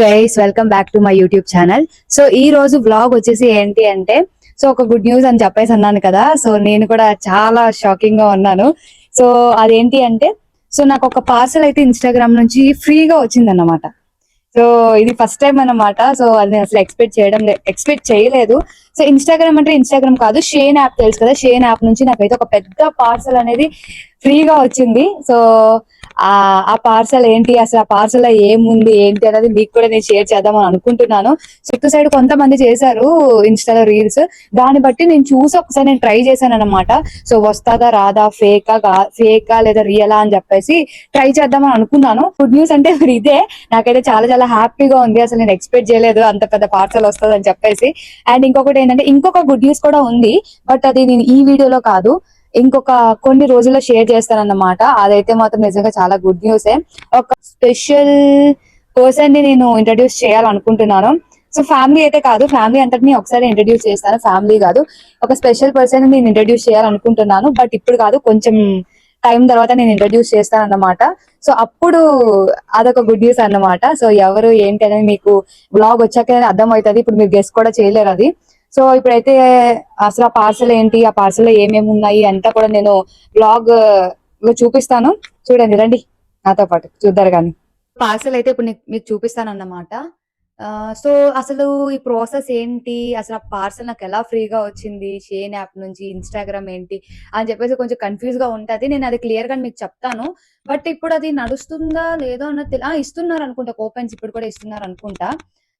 Guys welcome back to my YouTube channel so ఈ రోజు blog వచ్చేసి ఏంటి అంటే సో ఒక గుడ్ న్యూస్ అని చెప్పేసి అన్నాను కదా. సో నేను కూడా చాలా షాకింగ్గా ఉన్నాను. సో అదేంటి అంటే సో నాకు ఒక పార్సల్ అయితే ఇన్స్టాగ్రామ్ నుంచి ఫ్రీగా వచ్చిందన్నమాట. సో ఇది ఫస్ట్ టైం అన్నమాట. సో అది నేను అసలు ఎక్స్పెక్ట్ చేయడం ఎక్స్పెక్ట్ చేయలేదు. సో ఇన్స్టాగ్రామ్ అంటే ఇన్స్టాగ్రామ్ కాదు షేన్ యాప్ తెలుసు కదా? షేన్ యాప్ నుంచి నాకైతే ఒక పెద్ద పార్సల్ అనేది ఫ్రీగా వచ్చింది. సో ఆ ఆ పార్సల్ ఏంటి? అసలు ఆ పార్సల్లో ఏముంది? ఏంటి అనేది మీకు కూడా నేను షేర్ చేద్దామని అనుకుంటున్నాను. చుట్టూ సైడ్ కొంతమంది చేశారు ఇన్స్టాలో రీల్స్ దాన్ని బట్టి నేను చూసి ఒకసారి నేను ట్రై చేశాను అనమాట సో వస్తాదా? రాదా? ఫేకా ఫేకా లేదా రియలా అని చెప్పేసి ట్రై చేద్దామని అనుకున్నాను. గుడ్ న్యూస్ అంటే మరి ఇదే. నాకైతే చాలా చాలా హ్యాపీగా ఉంది. అసలు నేను ఎక్స్పెక్ట్ చేయలేదు అంత పెద్ద పార్సల్ వస్తుంది అని చెప్పేసి. అండ్ ఇంకొకటి ఏంటంటే ఇంకొక గుడ్ న్యూస్ కూడా ఉంది బట్ అది నేను ఈ వీడియోలో కాదు. ఇంకొక కొన్ని రోజుల్లో షేర్ చేస్తానన్నమాట. అదైతే మాత్రం నిజంగా చాలా గుడ్ న్యూసే ఒక స్పెషల్ పర్సన్ని నేను ఇంట్రడ్యూస్ చేయాలనుకుంటున్నాను. సో ఫ్యామిలీ అయితే కాదు ఫ్యామిలీ అంతటిని ఒకసారి ఇంట్రడ్యూస్ చేస్తాను. ఫ్యామిలీ కాదు ఒక స్పెషల్ పర్సన్ నేను ఇంట్రడ్యూస్ చేయాలనుకుంటున్నాను. బట్ ఇప్పుడు కాదు కొంచెం టైం తర్వాత నేను ఇంట్రడ్యూస్ చేస్తాను అన్నమాట సో అప్పుడు అదొక గుడ్ న్యూస్ అన్నమాట. సో ఎవరు ఏంటి అనేది మీకు బ్లాగ్ వచ్చాక అర్థం అవుతుంది ఇప్పుడు మీరు గెస్ట్ కూడా చేయలేరు అది. సో ఇప్పుడైతే అసలు ఆ పార్సల్ ఏంటి ఆ పార్సల్లో ఏమేమి ఉన్నాయి అంతా కూడా నేను బ్లాగ్లో చూపిస్తాను. చూడండి రండి. నాతో పాటు చూద్దరు కానీ. పార్సల్ అయితే ఇప్పుడు మీకు చూపిస్తాను అన్నమాట సో అసలు ఈ ప్రాసెస్ ఏంటి? అసలు ఆ పార్సల్ నాకు ఎలా ఫ్రీగా వచ్చింది? షేన్ యాప్ నుంచి ఇన్స్టాగ్రామ్ ఏంటి? అని చెప్పేసి కొంచెం కన్ఫ్యూజ్గా ఉంటది. నేను అది క్లియర్గా మీకు చెప్తాను. బట్ ఇప్పుడు అది నడుస్తుందా లేదో అన్నది ఇస్తున్నారు అనుకుంటా కూపన్స్ ఇప్పుడు కూడా ఇస్తున్నారు అనుకుంటా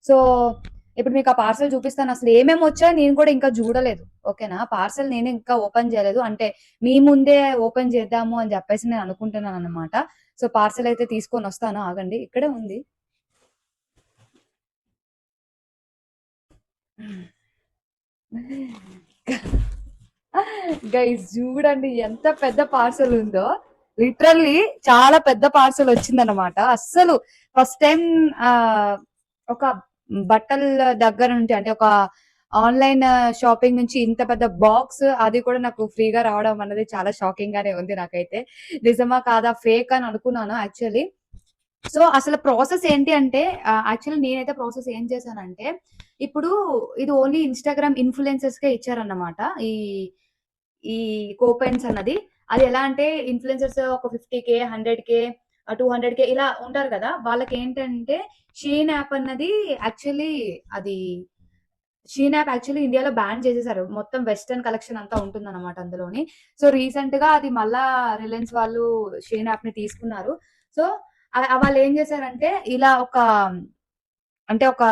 సో ఇప్పుడు మీకు ఆ పార్సల్ చూపిస్తాను. అసలు ఏమేమి వచ్చాయో నేను కూడా ఇంకా చూడలేదు. ఓకేనా? పార్సల్ నేను ఇంకా ఓపెన్ చేయలేదు. అంటే మీ ముందే ఓపెన్ చేద్దాము అని చెప్పేసి నేను అనుకుంటున్నాను అనమాట సో పార్సల్ అయితే తీసుకొని వస్తాను. ఆగండి. ఇక్కడే ఉంది. గైస్ చూడండి ఎంత పెద్ద పార్సల్ ఉందో. లిటరల్లీ చాలా పెద్ద పార్సల్ వచ్చిందన్నమాట. అస్సలు ఫస్ట్ టైం ఒక బట్టల దగ్గర నుంచి అంటే ఒక ఆన్లైన్ షాపింగ్ నుంచి ఇంత పెద్ద బాక్స్ అది కూడా నాకు ఫ్రీగా రావడం అన్నది చాలా షాకింగ్ గానే ఉంది నాకైతే. నిజమా కాదా ఫేక్ అని అనుకున్నాను యాక్చువల్లీ. సో అసలు ప్రాసెస్ ఏంటి అంటే యాక్చువల్లీ నేనైతే ప్రాసెస్ ఏం చేశానంటే ఇప్పుడు ఇది ఓన్లీ ఇన్స్టాగ్రామ్ ఇన్ఫ్లుయెన్సర్స్ కే ఇచ్చారన్నమాట. ఈ ఈ కోపెన్స్ అన్నది. అది ఎలా అంటే ఇన్ఫ్లుయెన్సర్స్ ఒక fifty K hundred K two hundred K ఇలా ఉంటారు కదా వాళ్ళకి ఏంటంటే షీన్ యాప్ అన్నది యాక్చువల్లీ అది షీన్ యాప్ యాక్చువల్లీ ఇండియాలో బ్యాన్ చేసేసారు. మొత్తం వెస్టర్న్ కలెక్షన్ అంతా ఉంటుంది అనమాట అందులోని. సో రీసెంట్గా అది మళ్ళా రిలయన్స్ వాళ్ళు షీన్ యాప్ని తీసుకున్నారు. సో వాళ్ళు ఏం చేశారంటే ఇలా ఒక అంటే ఒక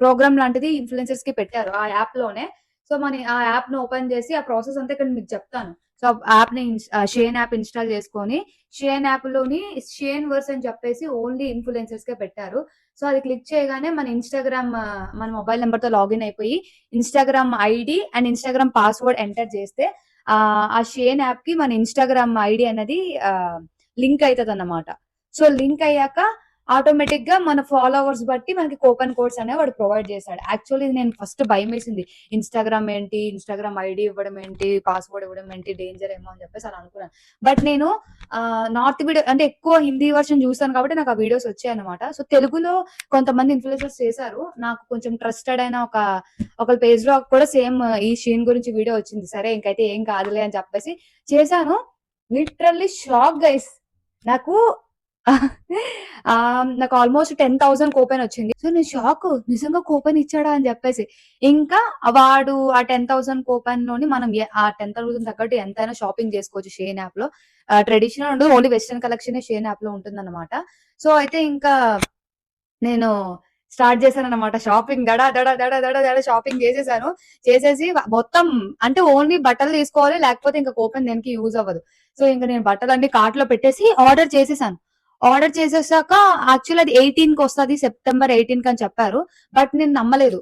ప్రోగ్రామ్ లాంటిది ఇన్ఫ్లుయెన్సర్స్కి పెట్టారు ఆ యాప్లోనే. సో మన ఆ యాప్ను ఓపెన్ చేసి ఆ ప్రాసెస్ అంతా ఇక్కడ మీకు చెప్తాను. సో యాప్ని షేన్ యాప్ ఇన్స్టాల్ చేసుకొని షేన్ యాప్లోని షేన్ వర్స్ అని చెప్పేసి ఓన్లీ ఇన్ఫ్లుయెన్సర్స్ కే పెట్టారు. సో అది క్లిక్ చేయగానే మన ఇన్స్టాగ్రామ్ మన మొబైల్ నెంబర్తో లాగిన్ అయిపోయి Instagram ID and Instagram password enter చేస్తే ఆ ఆ షేన్ యాప్కి మన ఇన్స్టాగ్రామ్ ఐడి అనేది లింక్ అవుతుంది అన్నమాట సో లింక్ అయ్యాక ఆటోమేటిక్గా మన ఫాలోవర్స్ బట్టి మనకి కూపన్ కోడ్స్ అనేవి వాడు ప్రొవైడ్ చేశాడు. యాక్చువల్లీ నేను ఫస్ట్ భయం వేసింది ఇన్స్టాగ్రామ్ ఏంటి? ఇన్స్టాగ్రామ్ ఐడి ఇవ్వడం ఏంటి? పాస్వర్డ్ ఇవ్వడం ఏంటి? డేంజర్ ఏమో అని చెప్పేసి అని అనుకున్నాను. బట్ నేను నార్త్ వీడియో అంటే ఎక్కువ హిందీ వర్షన్ చూసాను కాబట్టి నాకు ఆ వీడియోస్ వచ్చాయి అనమాట సో తెలుగులో కొంతమంది ఇన్ఫ్లుయెన్సర్స్ చేశారు. నాకు కొంచెం ట్రస్టెడ్ అయిన ఒక ఒక పేజ్లో కూడా సేమ్ ఈ షీన్ గురించి వీడియో వచ్చింది. సరే ఇంకైతే ఏం కాదులే అని చెప్పేసి చేశాను. లిటరల్లీ షాక్ గైస్ నాకు ఆ, నాకు ఆల్మోస్ట్ టెన్ థౌసండ్ కూపన్ వచ్చింది. సో నేను షాక్ నిజంగా కూపన్ ఇచ్చాడా అని చెప్పేసి. ఇంకా వాడు ఆ టెన్ థౌసండ్ కూపన్లోని మనం ఆ టెన్ థౌసండ్ తగ్గట్టు ఎంతైనా షాపింగ్ చేసుకోవచ్చు షేన్ యాప్లో. ట్రెడిషనల్ ఉండదు ఓన్లీ వెస్టర్న్ కలెక్షన్ షేన్ యాప్లో ఉంటుంది అనమాట సో అయితే ఇంకా నేను స్టార్ట్ చేశాను అనమాట షాపింగ్. దడ దడ దడ దడ దడ షాపింగ్ చేసేసాను. చేసేసి మొత్తం అంటే ఓన్లీ బట్టలు తీసుకోవాలి లేకపోతే ఇంకా కూపన్ దేనికి యూజ్ అవ్వదు. సో ఇంకా నేను బట్టలు అన్ని కార్ట్లో పెట్టేసి ఆర్డర్ చేసేసాను. ఆర్డర్ చేసేసాక యాక్చువల్ అది ఎయిటీన్కి వస్తుంది సెప్టెంబర్ ఎయిటీన్కి అని చెప్పారు. బట్ నేను నమ్మలేదు.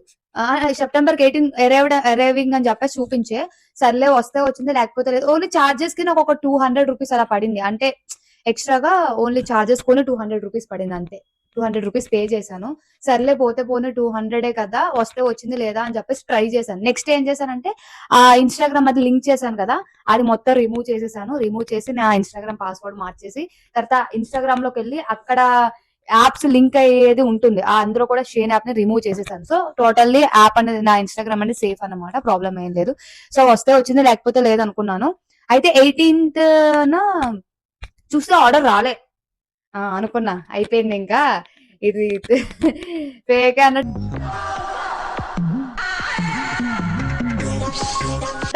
సెప్టెంబర్ ఎయిటీన్ ఎరేవ్డ్ ఎరేవింగ్ అని చెప్పేసి చూపించే. సర్లే వస్తే వచ్చింది లేకపోతే లేదు. ఓన్లీ చార్జెస్కి నాకు ఒక టూ హండ్రెడ్ రూపీస్ అలా పడింది. అంటే ఎక్స్ట్రాగా ఓన్లీ చార్జెస్ కొని టూ హండ్రెడ్ రూపీస్ పడింది అంతే. టూ హండ్రెడ్ రూపీస్ పే చేశాను. సర్లే పోతే పోనీ టూ హండ్రెడే కదా వస్తే వచ్చింది లేదా అని చెప్పేసి ట్రై చేశాను. నెక్స్ట్ ఏం చేశానంటే ఆ ఇన్స్టాగ్రామ్ అది లింక్ చేశాను కదా అది మొత్తం రిమూవ్ చేసేసాను. రిమూవ్ చేసి నా ఇన్స్టాగ్రామ్ పాస్వర్డ్ మార్చేసి తర్వాత ఇన్స్టాగ్రామ్లోకి వెళ్ళి అక్కడ యాప్స్ లింక్ అయ్యేది ఉంటుంది. ఆ అందులో కూడా షేన్ యాప్ని రిమూవ్ చేసేసాను. సో టోటల్లీ యాప్ అనేది నా ఇన్స్టాగ్రామ్ అనేది సేఫ్ అన్నమాట ప్రాబ్లం ఏం లేదు. సో వస్తే వచ్చింది లేకపోతే లేదు అనుకున్నాను. అయితే ఎయిటీన్త్ నా చూస్తే ఆర్డర్ రాలే. అనుకున్నా. అయిపోయింది ఇంకా. ఇది ఫేక్ అన్నట్టు.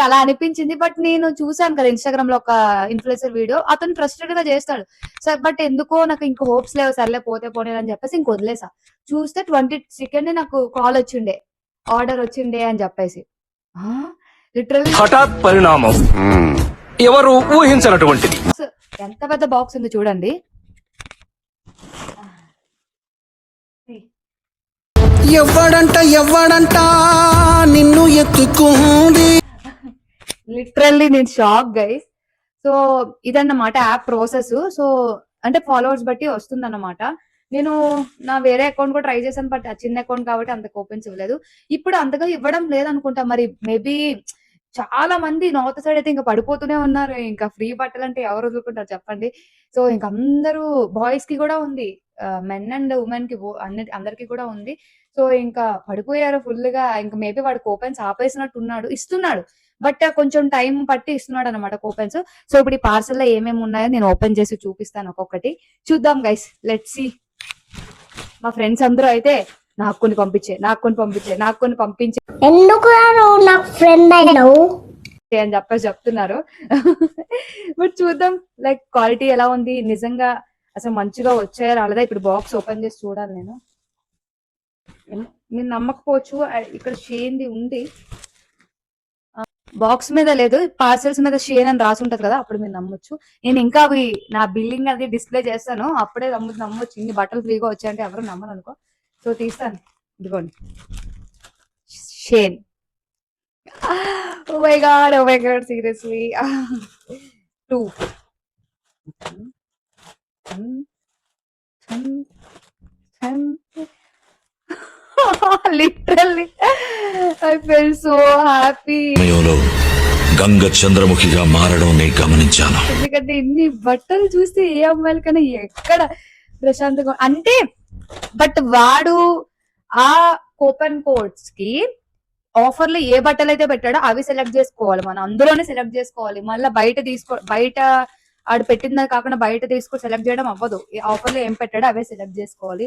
అలా అనిపించింది. బట్ నేను చూసాను కదా ఇన్స్టాగ్రామ్లో ఒక ఇన్ఫ్లుయెన్సర్ వీడియో అతను ట్రస్టెడ్గా చేస్తాడు. సార్ బట్ ఎందుకో నాకు ఇంక హోప్స్ లేవు. సర్లే పోతే పోనీ అని చెప్పేసి ఇంక వదిలేసా. చూస్తే ట్వంటీ సెకండ్ నాకు కాల్ వచ్చిండే. ఆర్డర్ వచ్చిండే అని చెప్పేసి. లిటరల్ హఠాత్ పరిణామం. ఎవరు ఊహించినటువంటిది. ఎంత పెద్ద బాక్స్ ఉంది చూడండి. ఎవడంట ఎవడంట నిన్ను ఎత్తుకుంది. లిటరల్లీ నేను షాక్ గైస్ సో ఇదన్నమాట యాప్ ప్రాసెస్ సో అంటే ఫాలోవర్స్ బట్టి వస్తుందన్నమాట. నేను నా వేరే అకౌంట్ కూడా ట్రై చేశాను బట్ చిన్న అకౌంట్ కాబట్టి అంత ఓపెన్స్ ఇవ్వలేదు. ఇప్పుడు అంతగా ఇవ్వడం లేదనుకుంటా. మరి మేబీ చాలా మంది నార్త్ సైడ్ అయితే ఇంకా పడిపోతూనే ఉన్నారు. ఇంకా ఫ్రీ బట్టలు అంటే ఎవరు వదులుకుంటారు చెప్పండి. సో ఇంకా అందరూ బాయ్స్కి కూడా ఉంది. మెన్ అండ్ ఉమెన్కి అన్ని అందరికి కూడా ఉంది. సో ఇంకా పడిపోయారు ఫుల్గా ఇంకా మేబీ వాడు కూపెన్స్ ఆపేసినట్టు ఉన్నాడు ఇస్తున్నాడు. బట్ కొంచెం టైం పట్టి ఇస్తున్నాడు అనమాట కూపెన్స్. సో ఇప్పుడు ఈ పార్సల్లో ఏమేమి ఉన్నాయో నేను ఓపెన్ చేసి చూపిస్తాను ఒక్కొక్కటి. చూద్దాం గైస్. Let see. మా ఫ్రెండ్స్ అందరూ అయితే నాకు కొన్ని పంపించే నాకు కొన్ని పంపించే నాకు కొన్ని పంపించే. ఎందుకు నువ్వు నాకు ఫ్రెండ్ అయినావు అని చెప్పేసి చెప్తున్నారు. బట్ చూద్దాం. లైక్ క్వాలిటీ ఎలా ఉంది? నిజంగా అసలు మంచిగా వచ్చాయా? రాలేదా? ఇప్పుడు బాక్స్ ఓపెన్ చేసి చూడాలి నేను. మీరు నమ్మకపోవచ్చు. ఇక్కడ షేన్ది ఉంది. బాక్స్ మీద లేదు పార్సెల్స్ మీద షేన్ అని రాసి ఉంటది కదా అప్పుడు మీరు నమ్మొచ్చు. నేను ఇంకా అవి నా బిల్లింగ్ అది డిస్ప్లే చేస్తాను అప్పుడే నమ్ము నమ్మొచ్చు. ఇన్ని బట్టలు ఫ్రీగా వచ్చాయంటే ఎవరు నమ్మరు అనుకో. సో తీస్తాను. ఇదిగోండి. Shein oh my god oh my god seriously too literally I feel so happy Ganga చంద్రముఖిగా మారడం నేను గమనించాను. ఎందుకంటే ఇన్ని బట్టలు చూస్తే ఏ అమ్మాయిలకైనా ఎక్కడ ప్రశాంతంగా అంటే బట్ వాడు ఆ కూపన్ కోడ్స్కి ఆఫర్లు ఏ బట్టలు అయితే పెట్టాడో అవి సెలెక్ట్ చేసుకోవాలి మనం. అందులోనే సెలెక్ట్ చేసుకోవాలి. మళ్ళీ బయట తీసుకో బయట ఆడు పెట్టింది కాకుండా బయట తీసుకో సెలెక్ట్ చేయడం అవ్వదు. ఈ ఆఫర్లో ఏం పెట్టాడో అవే సెలెక్ట్ చేసుకోవాలి.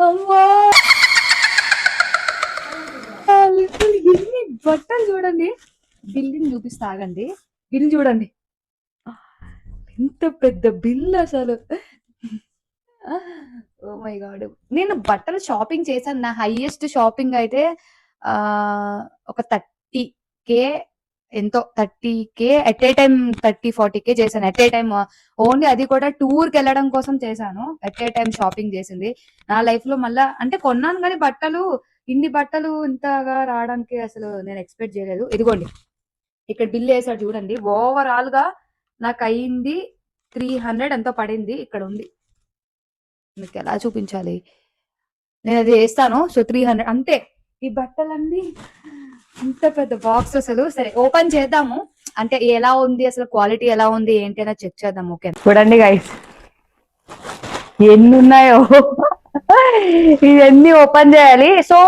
అమ్మా! ఆ, ఎన్ని బట్టలు చూడండి. బిల్లుని చూపిస్తా ఆగండి. బిల్ చూడండి. ఎంత పెద్ద బిల్ అసలు. Oh my god. నేను బట్టలు షాపింగ్ చేశాను. నా హైయెస్ట్ షాపింగ్ అయితే ఒక థర్టీ కే ఎంతో thirty K at a time thirty forty K చేశాను. At a uh, time only అది కూడా టూర్కి వెళ్ళడం కోసం చేశాను. ఎట్ ఏ టైం షాపింగ్ చేసింది. నా లైఫ్లో మళ్ళా అంటే కొన్నాను కానీ బట్టలు ఇన్ని బట్టలు ఇంతగా రావడానికి అసలు నేను ఎక్స్పెక్ట్ చేయలేదు. ఇదిగోండి. ఇక్కడ బిల్ వేసాడు చూడండి. ఓవరాల్గా నాకు అయింది త్రీ హండ్రెడ్ ఎంతో పడింది. ఇక్కడ ఉంది. మీకు ఎలా చూపించాలి? నేను అది వేస్తాను. సో త్రీ హండ్రెడ్ అంతే. ఈ బట్టలన్నీ ఇంత పెద్ద బాక్స్ అసలు. సరే ఓపెన్ చేద్దాము. అంటే ఎలా ఉంది అసలు క్వాలిటీ ఎలా ఉంది ఏంటి అనేది చెక్ చేద్దాం ఓకే చూడండి గైస్ ఎన్ని ఉన్నాయో ఇవన్నీ ఓపెన్ చేయాలి. సో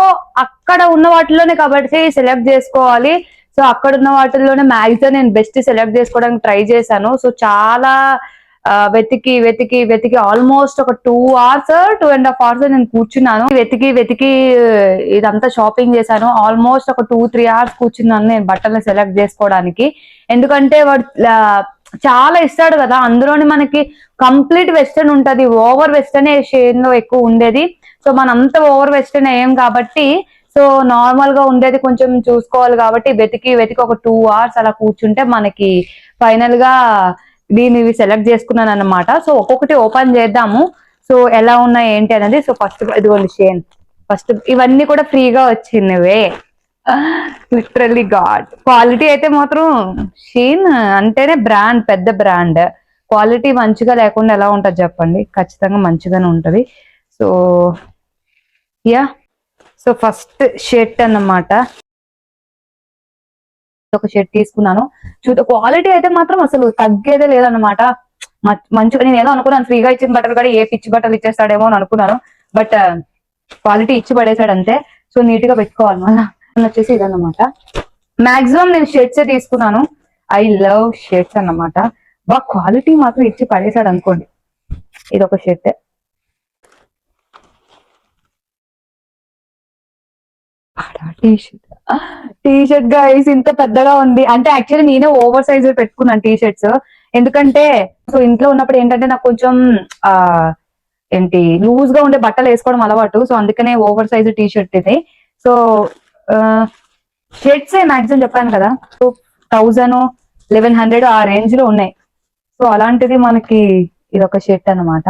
అక్కడ ఉన్న వాటిలోనే కాబట్టి సెలెక్ట్ చేసుకోవాలి. సో అక్కడ ఉన్న వాటిల్లోనే మ్యాక్సిమం నేను బెస్ట్ సెలెక్ట్ చేసుకోవడానికి ట్రై చేశాను. సో చాలా వెతికి వెతికి వెతికి ఆల్మోస్ట్ ఒక two hours two and half hours నేను కూర్చున్నాను. వెతికి వెతికి ఇదంతా షాపింగ్ చేశాను. ఆల్మోస్ట్ ఒక టూ త్రీ అవర్స్ కూర్చున్నాను నేను బట్టలు సెలెక్ట్ చేసుకోవడానికి. ఎందుకంటే వాడు చాలా ఇస్తాడు కదా. అందులోని మనకి కంప్లీట్ వెస్టర్న్ ఉంటది. ఓవర్ వెస్టర్న్ షేడ్లో ఎక్కువ ఉండేది. సో మనంతా ఓవర్ వెస్టర్న్ అయ్యాం కాబట్టి సో నార్మల్గా ఉండేది కొంచెం చూసుకోవాలి కాబట్టి వెతికి వెతికి ఒక టూ అవర్స్ అలా కూర్చుంటే మనకి ఫైనల్గా దీన్ని సెలెక్ట్ చేసుకున్నాను అన్నమాట. సో ఒక్కొక్కటి ఓపెన్ చేద్దాము. సో ఎలా ఉన్నాయి ఏంటి అనేది సో ఫస్ట్ ఇదిగోండి షేన్ ఫస్ట్ ఇవన్నీ కూడా ఫ్రీగా వచ్చినవే. లిటరల్లీ గాడ్ క్వాలిటీ అయితే మాత్రం షీన్ అంటేనే బ్రాండ్ పెద్ద బ్రాండ్ క్వాలిటీ మంచిగా లేకుండా ఎలా ఉంటుంది చెప్పండి? ఖచ్చితంగా మంచిగానే ఉంటుంది. So yeah so first shirt అన్నమాట. ఒక షర్ట్ తీసుకున్నాను. చూద్దా క్వాలిటీ అయితే మాత్రం అసలు తగ్గేదే లేదన్నమాట. మంచిగా నేను ఏదో అనుకున్నాను ఫ్రీగా ఇచ్చిన బట్టలు కూడా ఏ పిచ్చి బట్టలు ఇచ్చేస్తాడేమో అని అనుకున్నాను. బట్ క్వాలిటీ uh, ఇచ్చి పడేసాడు అంతే. సో నీట్గా పెట్టుకోవాలి మళ్ళీ. వచ్చేసి ఇదన్నమాట. మాక్సిమం నేను షర్ట్స్ తీసుకున్నాను. ఐ లవ్ షర్ట్స్ అన్నమాట. బా క్వాలిటీ మాత్రం ఇచ్చి పడేసాడు అనుకోండి. ఇది ఒక shirt T shirt T shirt guys ఇంత పెద్దగా ఉంది. అంటే యాక్చువల్లీ నేనే ఓవర్ సైజ్ పెట్టుకున్నాను టీ షర్ట్స్ ఎందుకంటే సో ఇంట్లో ఉన్నప్పుడు ఏంటంటే నాకు కొంచెం ఆ ఏంటి లూజ్గా ఉండే బట్టలు వేసుకోవడం అలవాటు. సో అందుకనే ఓవర్ సైజ్ టీ షర్ట్ ఇది. సో షర్ట్స్ మాక్సిమం చెప్పాను కదా. సో థౌజండ్ లెవెన్ హండ్రెడ్ ఆ రేంజ్లో ఉన్నాయి. సో అలాంటిది మనకి ఇది ఒక షర్ట్ అన్నమాట.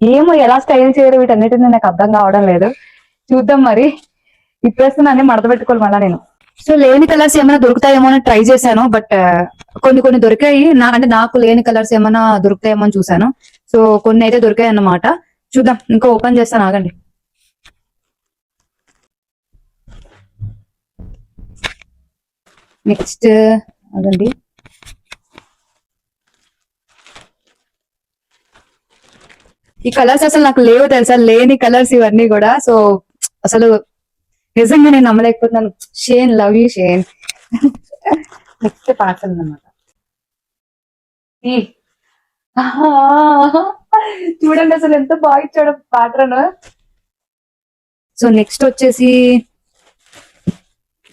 ఏమో ఎలా స్టైల్ చేయరు వీటన్నిటిని నాకు అర్థం కావడం లేదు. చూద్దాం మరి. ఇప్పేస్తున్నా అన్ని మడత పెట్టుకోవాలి మళ్ళా నేను. సో లేని కలర్స్ ఏమైనా దొరుకుతాయేమో అని ట్రై చేశాను బట్ కొన్ని కొన్ని దొరికాయి. నా అంటే నాకు లేని కలర్స్ ఏమైనా దొరుకుతాయేమో అని చూసాను సో కొన్ని అయితే దొరికాయి అన్నమాట చూద్దాం ఇంకా ఓపెన్ చేస్తాను ఆగండి. నెక్స్ట్ అదండి ఈ కలర్స్ అసలు నాకు లేవు తెలుసా? లేని కలర్స్ ఇవన్నీ కూడా. సో అసలు నిజంగా నేను నమ్మలేకపోతున్నాను. Shein love you Shein. Next parcel ఈ. ఆహా. చూడండి అసలు ఎంత బాగా ఇచ్చాడు ప్యాటర్న్ సో నెక్స్ట్ వచ్చేసి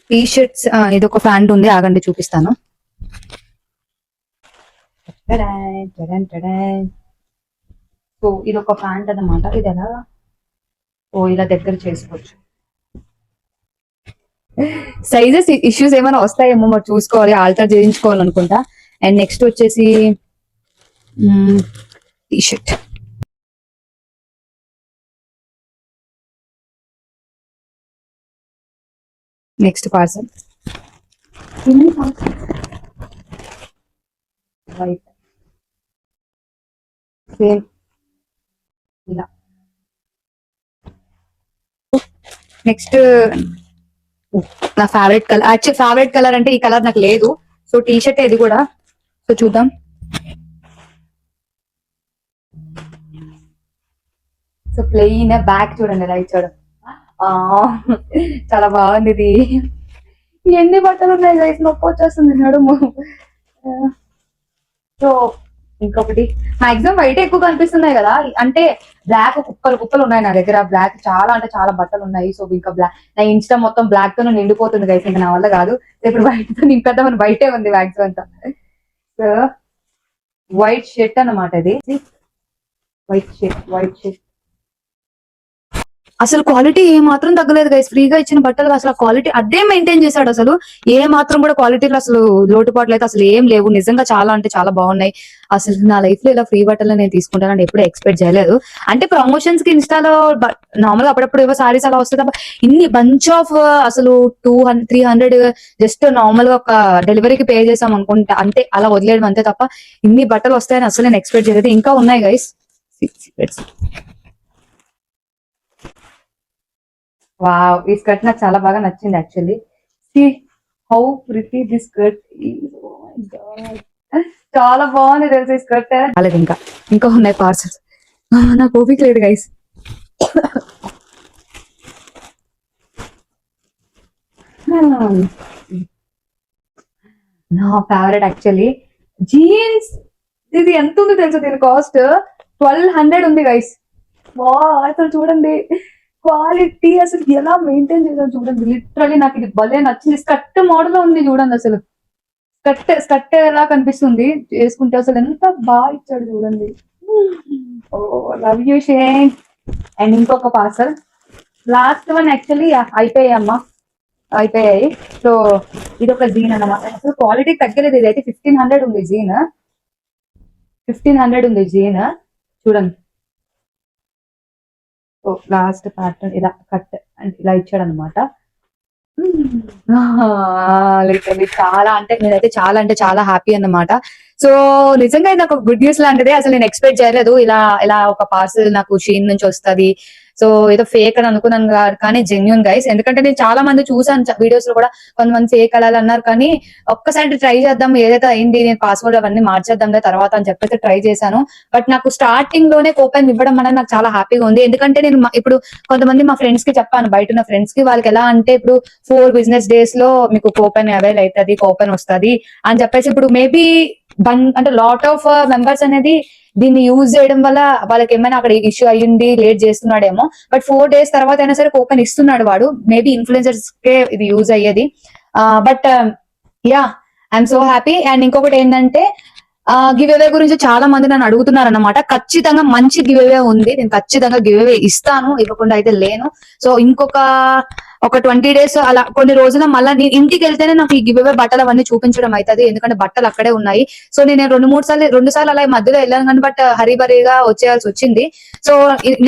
టీ షర్ట్స్ ఇది ఒక ప్యాంట్ ఉంది ఆగండి చూపిస్తాను. సో ఇది ఒక ప్యాంట్ అన్నమాట. ఇది ఎలా? ఓ ఇలా దగ్గర చేసుకోవచ్చు. సైజెస్ ఇష్యూస్ ఏమైనా వస్తాయేమో మరి చూసుకోవాలి ఆల్టర్ చేయించుకోవాలనుకుంటా. అండ్ నెక్స్ట్ వచ్చేసి టీ షర్ట్ నెక్స్ట్ పార్సల్. ఇలా. నెక్స్ట్ నా favourite colour actual favourite colour అంటే ఈ కలర్ నాకు లేదు. సో టీ షర్ట్ ఇది కూడా. సో చూద్దాం. సో ప్లెయిన్ బ్యాక్ చూడండి లైట్ చూడండి. ఆ, చాలా బాగుంది ఇది. ఎన్ని బట్టలు ఉన్నాయి నొప్పి వచ్చేస్తుంది నడుము. సో ఇంకొకటి మాక్సిమం వైట్ ఎక్కువ కనిపిస్తున్నాయి కదా. అంటే బ్లాక్ కుప్పలు కుప్పలు ఉన్నాయి నా దగ్గర. బ్లాక్ చాలా అంటే చాలా బట్టలు ఉన్నాయి. సో ఇంకా బ్లాక్ నా ఇన్స్టా మొత్తం బ్లాక్తో నిండిపోతుంది గైస్ ఇంకా నా వల్ల కాదు. ఇప్పుడు వైట్తో నింపేద్దామని బయటే ఉంది మాక్సిమం అంతా. సో వైట్ షర్ట్ అన్నమాట ఇది. వైట్ షర్ట్ వైట్ షర్ట్ అసలు క్వాలిటీ ఏ మాత్రం తగ్గలేదు గైస్ ఫ్రీగా ఇచ్చిన బట్టలు అసలు క్వాలిటీ అదే మెయింటైన్ చేశాడు అసలు. ఏ మాత్రం కూడా క్వాలిటీలో అసలు లోటుపాట్లు అయితే అసలు ఏం లేవు. నిజంగా చాలా అంటే చాలా బాగున్నాయి. అసలు నా లైఫ్లో ఇలా ఫ్రీ బట్టలు నేను తీసుకుంటానని ఎప్పుడు ఎక్స్పెక్ట్ చేయలేదు. అంటే ప్రమోషన్స్కి ఇన్స్టాలో నార్మల్గా అప్పుడప్పుడు ఏవో సారీస్ అలా వస్తుంది తప్ప ఇన్ని బంచ్ ఆఫ్ uh, అసలు two hundred three hundred just నార్మల్గా ఒక డెలివరీకి పే చేసాం అనుకుంటా అంతే అలా వదిలేయడం అంతే తప్ప ఇన్ని బట్టలు వస్తాయని అసలు నేను ఎక్స్పెక్ట్ చేయలేదు. ఇంకా ఉన్నాయి గైస్ వావ్ ఈ స్కర్ట్ నాకు చాలా బాగా నచ్చింది actually see how pretty the skirt చాలా బాగుంది తెలుసు ఈ స్కర్ట్? రాలేదు ఇంకా. ఇంకా ఉన్నాయి పార్సల్స్ నాకు ఓపిక లేదు గైస్ hmm. నా ఫేవరెట్ యాక్చువల్లీ జీన్స్ ఇది ఎంత ఉంది తెలుసు దీని కాస్ట్ ట్వెల్వ్ హండ్రెడ్ ఉంది గైస్ వా అసలు చూడండి. క్వాలిటీ అసలు ఎలా మెయింటైన్ చేశారు చూడండి. లిటరలీ నాకు ఇది భలే నచ్చింది. స్కర్ట్ మోడల్ ఉంది చూడండి అసలు. స్కర్ట్ స్కర్ట్ ఎలా కనిపిస్తుంది వేసుకుంటే అసలు ఎంత బాగా ఇచ్చాడు చూడండి. Oh love you Shein and ఇంకొక పార్సల్ లాస్ట్ వన్ యాక్చువల్లీ అయిపోయాయి అమ్మా. అయిపోయాయి. సో ఇది ఒక జీన్ అనమాట అసలు క్వాలిటీ తగ్గలేదు. ఇది అయితే ఫిఫ్టీన్ హండ్రెడ్ ఉంది జీన్ ఫిఫ్టీన్ హండ్రెడ్ ఉంది జీన్ చూడండి. లాస్ట్ ప్యాటర్న్ ఇలా కట్ ఇలా ఇచ్చాడు అనమాట చాలా అంటే నేనైతే చాలా అంటే చాలా హ్యాపీ అన్నమాట. సో నిజంగా నాకు గుడ్ న్యూస్ లాంటిదే. అసలు నేను ఎక్స్పెక్ట్ చేయలేదు. ఇలా ఇలా ఒక పార్సల్ నాకు షీన్ నుంచి వస్తది. సో ఏదో ఫేక్ అని అనుకున్నాను కానీ జెన్యున్ గైస్ ఎందుకంటే నేను చాలా మంది చూసాను వీడియోస్లో కూడా కొంతమంది ఫేక్ అలా అన్నారు. కానీ ఒక్కసారి ట్రై చేద్దాం ఏదైతే అయింది నేను పాస్వర్డ్ అవన్నీ మార్చేద్దాం తర్వాత అని చెప్పేసి ట్రై చేశాను. బట్ నాకు స్టార్టింగ్లోనే కూపన్ ఇవ్వడం అనేది నాకు చాలా హ్యాపీగా ఉంది. ఎందుకంటే నేను ఇప్పుడు కొంతమంది మా ఫ్రెండ్స్కి చెప్పాను బయట ఉన్న ఫ్రెండ్స్కి వాళ్ళకి ఎలా అంటే ఇప్పుడు ఫోర్ బిజినెస్ డేస్లో మీకు కూపన్ అవైల్ అవుతుంది కూపన్ వస్తది అని చెప్పేసి ఇప్పుడు మేబీ బన్ అంటే లాట్ ఆఫ్ మెంబర్స్ అనేది దీన్ని యూజ్ చేయడం వల్ల వాళ్ళకి ఏమైనా అక్కడ ఇష్యూ అయ్యింది లేట్ చేస్తున్నాడేమో. బట్ ఫోర్ డేస్ తర్వాత అయినా సరే కూపన్ ఇస్తున్నాడు వాడు. మేబీ ఇన్ఫ్లుయెన్సర్స్ కే ఇది యూజ్ అయ్యేది. But yeah I'm so happy and ఇంకొకటి ఏంటంటే గివ్ అవే గురించి చాలా మంది నన్ను అడుగుతున్నారు అన్నమాట ఖచ్చితంగా మంచి గివ్ అవే ఉంది. నేను ఖచ్చితంగా గివ్ అవే ఇస్తాను. ఇవ్వకుండా అయితే లేను. సో ఇంకొక ఒక ట్వంటీ డేస్ అలా కొన్ని రోజుల మళ్ళీ నేను ఇంటికి వెళ్తేనే నాకు ఈ గివ్ అవే బట్టలు అవన్నీ చూపించడం అవుతుంది ఎందుకంటే బట్టలు అక్కడే ఉన్నాయి. సో నేను రెండు మూడు సార్లు రెండు సార్లు అలా మధ్యలో వెళ్ళాను కానీ బట్ హరిబరిగా వచ్చేయాల్సి వచ్చింది. సో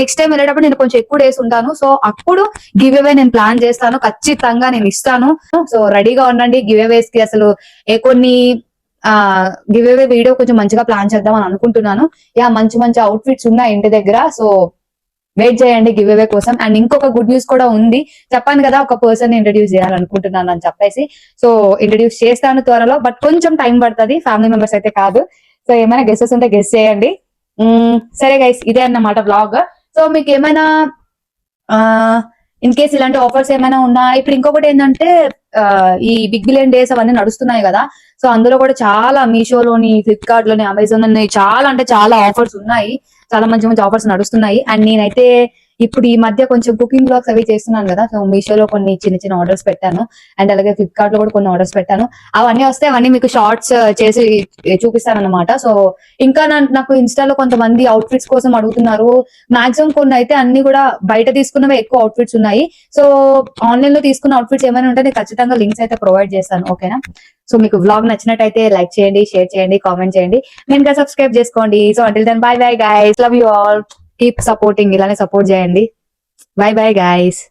నెక్స్ట్ టైం వెళ్ళేటప్పుడు నేను కొంచెం ఎక్కువ డేస్ ఉంటాను. సో అప్పుడు గివ్ అవే నేను ప్లాన్ చేస్తాను. ఖచ్చితంగా నేను ఇస్తాను. సో రెడీగా ఉండండి. గివ్ అవేస్కి అసలు ఏ కొన్ని ఆ గివ్ అవే వీడియో కొంచెం మంచిగా ప్లాన్ చేద్దాం అని అనుకుంటున్నాను. యా మంచి మంచి అవుట్ఫిట్స్ ఉన్నాయి ఇంటి దగ్గర. సో వెయిట్ చేయండి గివ్ అవే కోసం. అండ్ ఇంకొక గుడ్ న్యూస్ కూడా ఉంది. చెప్పాను కదా ఒక పర్సన్ ఇంట్రడ్యూస్ చేయాలనుకుంటున్నాను అని చెప్పేసి. సో ఇంట్రడ్యూస్ చేస్తాను త్వరలో బట్ కొంచెం టైం పడుతుంది. ఫ్యామిలీ మెంబర్స్ అయితే కాదు. సో ఏమైనా గెస్సెస్ ఉంటే గెస్ చేయండి. సరే గైస్ ఇదే అన్నమాట బ్లాగ్ సో మీకు ఏమైనా ఇన్ కేస్ ఇలాంటి ఆఫర్స్ ఏమైనా ఉన్నా ఇప్పుడు ఇంకొకటి ఏంటంటే ఈ బిగ్ బిలియన్ డేస్ అవన్నీ నడుస్తున్నాయి కదా. సో అందులో కూడా చాలా మీషోలోని ఫ్లిప్కార్ట్లోని అమెజాన్లోని చాలా అంటే చాలా ఆఫర్స్ ఉన్నాయి. చాలా మంచి మంచి ఆఫర్స్ నడుస్తున్నాయి. అండ్ నేనైతే ఇప్పుడు ఈ మధ్య కొంచెం కుకింగ్ బ్లాగ్స్ అవి చేస్తున్నాను కదా. సో మీషోలో కొన్ని చిన్న చిన్న ఆర్డర్స్ పెట్టాను. అండ్ అలాగే ఫ్లిప్కార్ట్లో కూడా కొన్ని ఆర్డర్స్ పెట్టాను. అవన్నీ వస్తే అవన్నీ మీకు షార్ట్స్ uh, చేసి uh, చూపిస్తాను అనమాట సో ఇంకా నాకు ఇన్స్టాలో కొంతమంది అవుట్ఫిట్స్ కోసం అడుగుతున్నారు. మాక్సిమం కొన్ని అయితే అన్ని కూడా బయట తీసుకున్నవే ఎక్కువ అవుట్ఫిట్స్ ఉన్నాయి. సో ఆన్లైన్లో తీసుకున్న అవుట్ఫిట్స్ ఏమైనా ఉంటే నేను ఖచ్చితంగా లింక్స్ అయితే ప్రొవైడ్ చేస్తాను. ఓకేనా సో మీకు వ్లాగ్ నచ్చినట్టయితే లైక్ చేయండి షేర్ చేయండి కామెంట్ చేయండి. నేను సబ్స్క్రైబ్ చేసుకోండి. So until then bye bye guys love you all keep supporting ఇలానే సపోర్ట్ చేయండి. Bye bye guys